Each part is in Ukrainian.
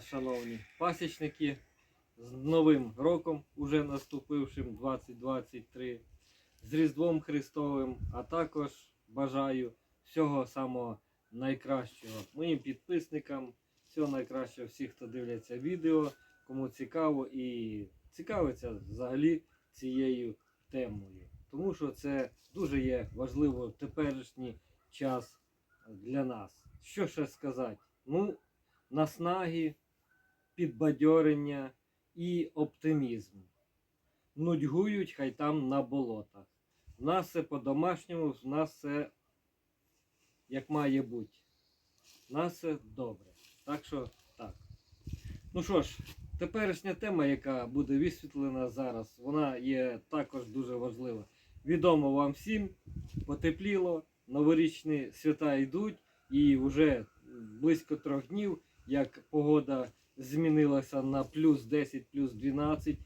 шановні пасічники, з Новим роком, уже наступившим 2023, з Різдвом Христовим, а також бажаю всього самого найкращого моїм підписникам, всього найкращого всіх, хто дивляться відео, кому цікаво і цікавиться взагалі цією темою. Тому що це дуже є важливо в теперішній час для нас. Що ще сказати? Ну, наснаги, підбадьорення і оптимізм. Нудьгують хай там на болотах. У нас все по-домашньому, в нас все як має бути. У нас все добре. Так що так. Ну що ж, теперішня тема, яка буде висвітлена зараз, вона є також дуже важлива. Відомо вам всім, потепліло, новорічні свята йдуть, і вже близько трьох днів, як погода змінилася на плюс 10, плюс 12,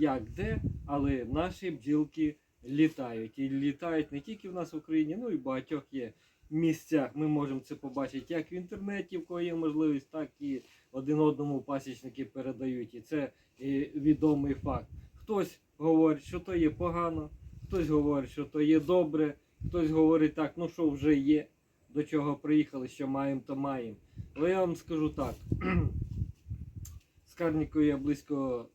як де, але наші бджілки літають. І літають не тільки в нас в Україні, ну і в багатьох є місцях. Ми можемо це побачити як в інтернеті, в кого є можливість, так і один одному пасічники передають. І це е, відомий факт. Хтось говорить, що то є погано, хтось говорить, що то є добре, хтось говорить так, ну що вже є, до чого приїхали, що маємо, то маємо. Але я вам скажу так. З я близько,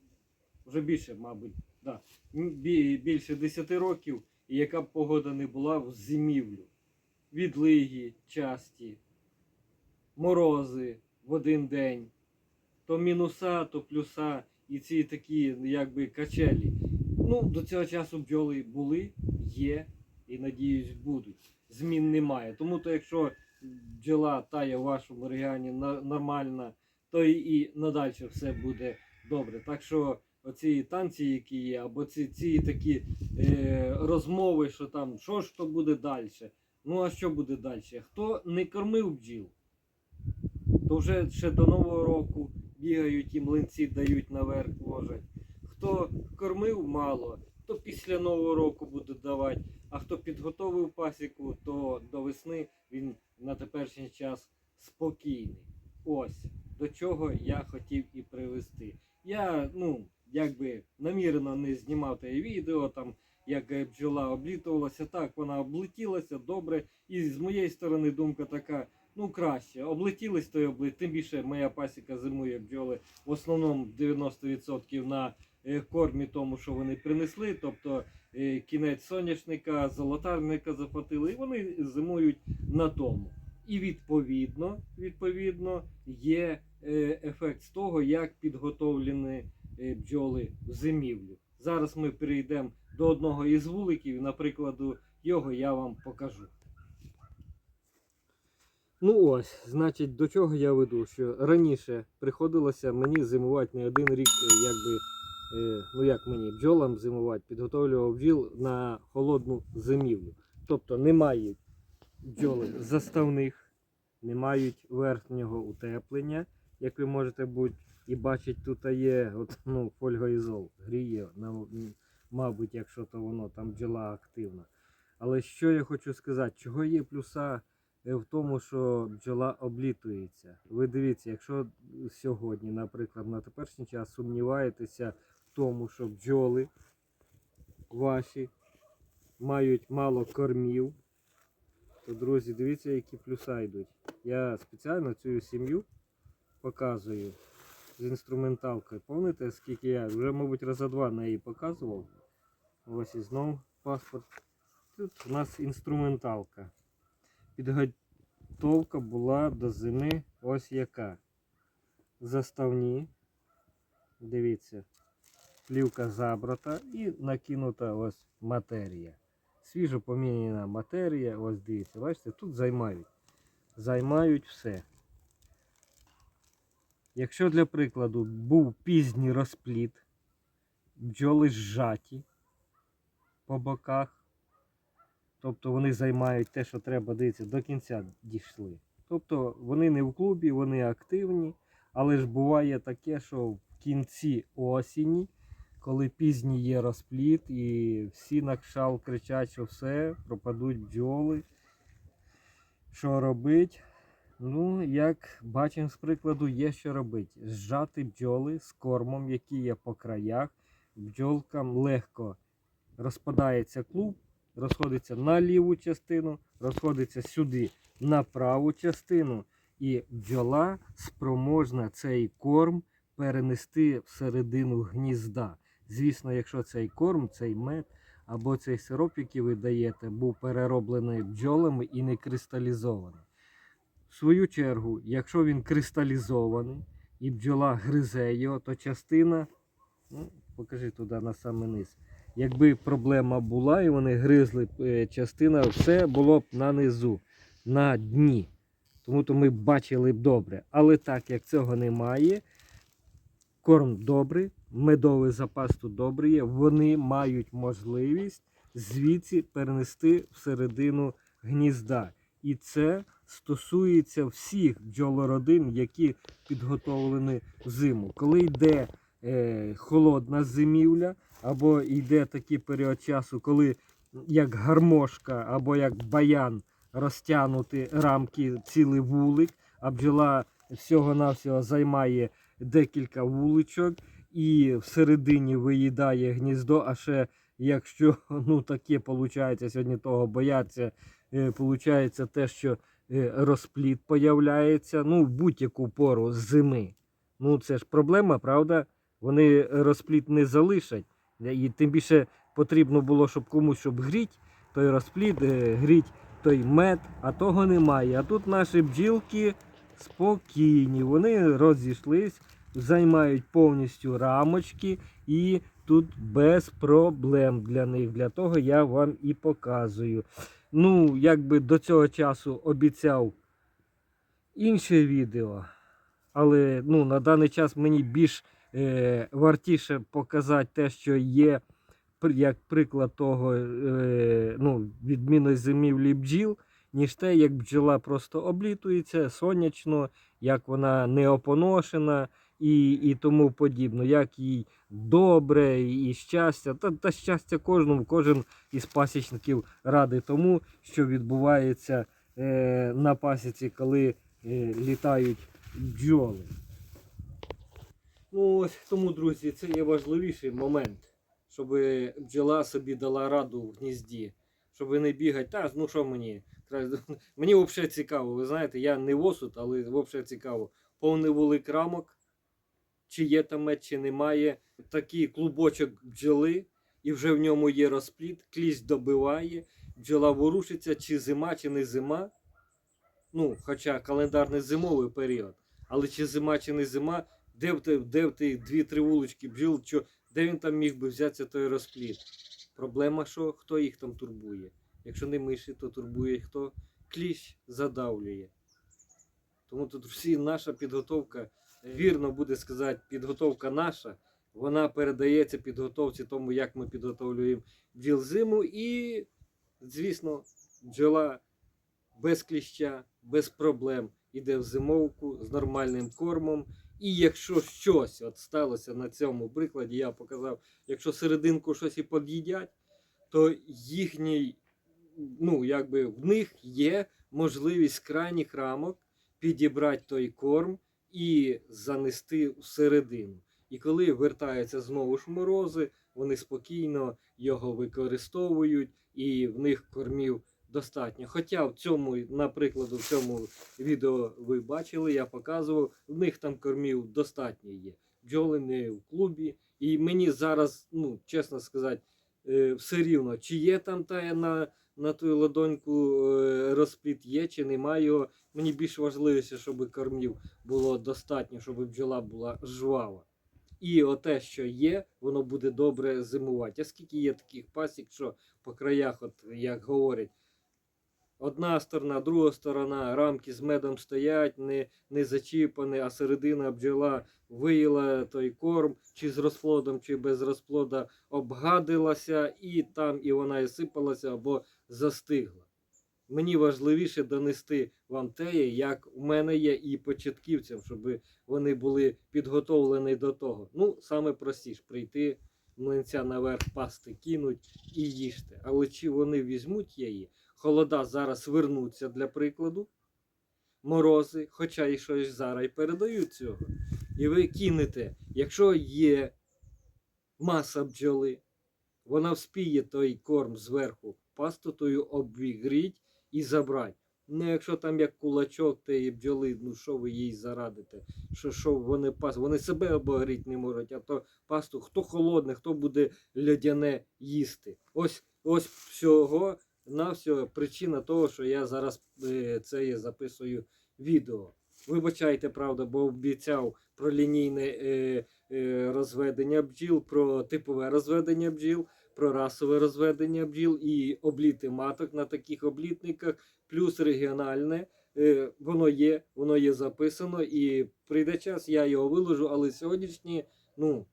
вже більше, мабуть, да, більше 10 років, і яка б погода не була в зимівлю. Відлиги часті, морози в один день, то мінуса, то плюса, і ці такі якби качелі. Ну, до цього часу бджоли були, є і надіюсь будуть. Змін немає. Тому то якщо бджола тає в вашому регіоні нормальна, то і, надалі все буде добре. Так що оці танці, які є, або ці, ці такі е, розмови, що там, що ж то буде далі. Ну а що буде далі? Хто не кормив бджіл, то вже ще до Нового року бігають і млинці дають наверх ложать. Хто кормив мало, то після Нового року буде давати. А хто підготовив пасіку, то до весни він на теперішній час спокійний. Ось до чого я хотів і привести. Я ну, якби намірено не знімав те відео, там як бджола облітувалася. Так, вона облетілася добре. І з моєї сторони думка така. Ну, краще, облетілись, то й облет. Тим більше моя пасіка зимує бджоли в основному 90% на е, кормі тому, що вони принесли. Тобто е, кінець соняшника, золотарника захватили, і вони зимують на тому. І відповідно, відповідно є е, ефект з того, як підготовлені е, бджоли в зимівлю. Зараз ми перейдемо до одного із вуликів, наприклад, його я вам покажу. Ну ось, значить, до чого я веду, що раніше приходилося мені зимувати не один рік, е, якби, ну як мені, бджолам зимувати, підготовлював бджіл на холодну зимівлю. Тобто не мають бджоли заставних, не мають верхнього утеплення, як ви можете бути і бачити, тут є от, ну, фольгоізол, гріє, мабуть, якщо то воно там бджола активна. Але що я хочу сказати, чого є плюса е, в тому, що бджола облітується. Ви дивіться, якщо сьогодні, наприклад, на теперішній час сумніваєтеся в тому, що бджоли ваші мають мало кормів, то, друзі, дивіться, які плюса йдуть. Я спеціально цю сім'ю показую з інструменталкою. Пам'ятаєте, скільки я вже, мабуть, раза два неї показував. Ось і знов паспорт. Тут у нас інструменталка. Підготовка була до зими ось яка. Заставні. Дивіться, плівка забрата і накинута ось матерія. Свіжо поміняна матерія, ось дивіться, бачите, тут займають. Займають все. Якщо для прикладу був пізній розпліт, бджоли зжаті по боках, тобто вони займають те, що треба, дивіться, до кінця дійшли. Тобто вони не в клубі, вони активні, але ж буває таке, що в кінці осені, коли пізній є розпліт, і всі на кшал кричать, що все, пропадуть бджоли. Що робить? Ну, як бачимо з прикладу, є що робити. Зжати бджоли з кормом, який є по краях. Бджолкам легко розпадається клуб, розходиться на ліву частину, розходиться сюди на праву частину. І бджола спроможна цей корм перенести всередину гнізда. Звісно, якщо цей корм, цей мед або цей сироп, який ви даєте, був перероблений бджолами і не кристалізований. В свою чергу, якщо він кристалізований і бджола гризе його, то частина, ну, покажи туди на самий низ. Якби проблема була і вони гризли е, частина, все було б на низу, на дні. Тому то ми бачили б добре. Але так як цього немає, корм добрий, медовий запас тут добрий є, вони мають можливість звідси перенести всередину гнізда. І це стосується всіх бджолородин, які підготовлені зиму. Коли йде е, холодна зимівля, або йде такий період часу, коли як гармошка або як баян розтягнути рамки цілий вулик, а бджола всього-навсього займає декілька вуличок і всередині виїдає гніздо, а ще якщо ну таке виходить, сьогодні того бояться, е, получається те, що е, розпліт появляється, ну, в будь-яку пору зими. Ну, це ж проблема, правда? Вони розпліт не залишать. І тим більше потрібно було, щоб комусь щоб гріть, той розпліт, е, гріть той мед, а того немає. А тут наші бджілки спокійні, вони розійшлись, займають повністю рамочки і тут без проблем для них. Для того я вам і показую. Ну, якби до цього часу обіцяв інше відео, але ну, на даний час мені більш е, вартіше показати те, що є, як приклад того е, ну, відмінної зимівлі бджіл, ніж те, як бджола просто облітується сонячно, як вона не опоношена і, і тому подібно, як їй добре і щастя. Та, та щастя кожному, кожен із пасічників радий тому, що відбувається е, на пасіці, коли е, літають бджоли. Ну, ось тому, друзі, це є важливіший момент, щоб бджола собі дала раду в гнізді, щоб не бігати. Та, ну що мені? Мені взагалі цікаво, ви знаєте, я не восуд, але взагалі цікаво. Повний вулик рамок, чи є там мед, чи немає. Такий клубочок бджоли, і вже в ньому є розпліт, кліщ добиває, бджола ворушиться, чи зима, чи не зима. Ну, хоча календарний зимовий період. Але чи зима, чи не зима, де в ти, де в ти дві-три вулички бджіл, що, де він там міг би взятися той розпліт? Проблема, що хто їх там турбує. Якщо не миші, то турбує хто кліщ задавлює. Тому тут всі наша підготовка, вірно буде сказати, підготовка наша, вона передається підготовці тому, як ми підготовлюємо бджіл зиму. І, звісно, бджола без кліща, без проблем іде в зимовку з нормальним кормом. І якщо щось от сталося на цьому прикладі, я показав, якщо серединку щось і під'їдять, то їхній, ну, якби в них є можливість крайніх рамок підібрати той корм і занести всередину. І коли вертаються знову ж морози, вони спокійно його використовують, і в них кормів достатньо. Хоча в цьому, наприклад, в цьому відео ви бачили, я показував, в них там кормів достатньо є. Бджоли не в клубі. І мені зараз, ну, чесно сказати, все рівно, чи є там та на, на ту ладоньку е, розпліт є, чи немає його. Мені більш важливіше, щоб кормів було достатньо, щоб бджола була жвава. І оте, що є, воно буде добре зимувати. А скільки є таких пасік, що по краях, от як говорять, одна сторона, друга сторона, рамки з медом стоять, не, не зачіпані, а середина бджола виїла той корм, чи з розплодом, чи без розплода обгадилася, і там і вона і сипалася або застигла. Мені важливіше донести вам те, як у мене є і початківцям, щоб вони були підготовлені до того. Ну, саме простіше прийти, млинця наверх пасти кинуть і їжте. Але чи вони візьмуть її? Холода зараз вернуться для прикладу. морози, хоча і щось зараз і передають цього. І ви кинете, якщо є маса бджоли, вона вспіє той корм зверху пастотою обігріть і забрати. Ну, якщо там як кулачок тієї бджоли, ну що ви їй зарадите? Що, що вони пас, вони себе обогріти не можуть, а то пасту, хто холодне, хто буде льодяне їсти. Ось ось всього на всього причина того, що я зараз е, це записую відео. Вибачайте, правда, бо обіцяв про лінійне е, е, розведення бджіл, про типове розведення бджіл, про расове розведення бджіл і обліти маток на таких облітниках, плюс регіональне. Воно є, воно є записано, і прийде час, я його виложу, але сьогоднішні, ну,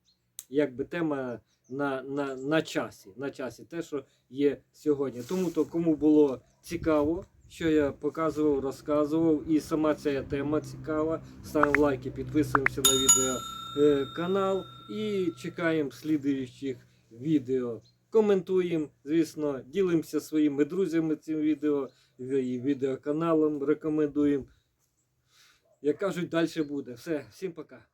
якби тема на, на, на часі, на часі, те, що є сьогодні. Тому то, кому було цікаво, що я показував, розказував, і сама ця тема цікава. Ставимо лайки, підписуємося на відео е, і чекаємо слідуючих відео. Коментуємо, звісно, ділимося своїми друзями цим відео і відеоканалом. Рекомендуємо. Як кажуть, далі буде. Все, всім пока.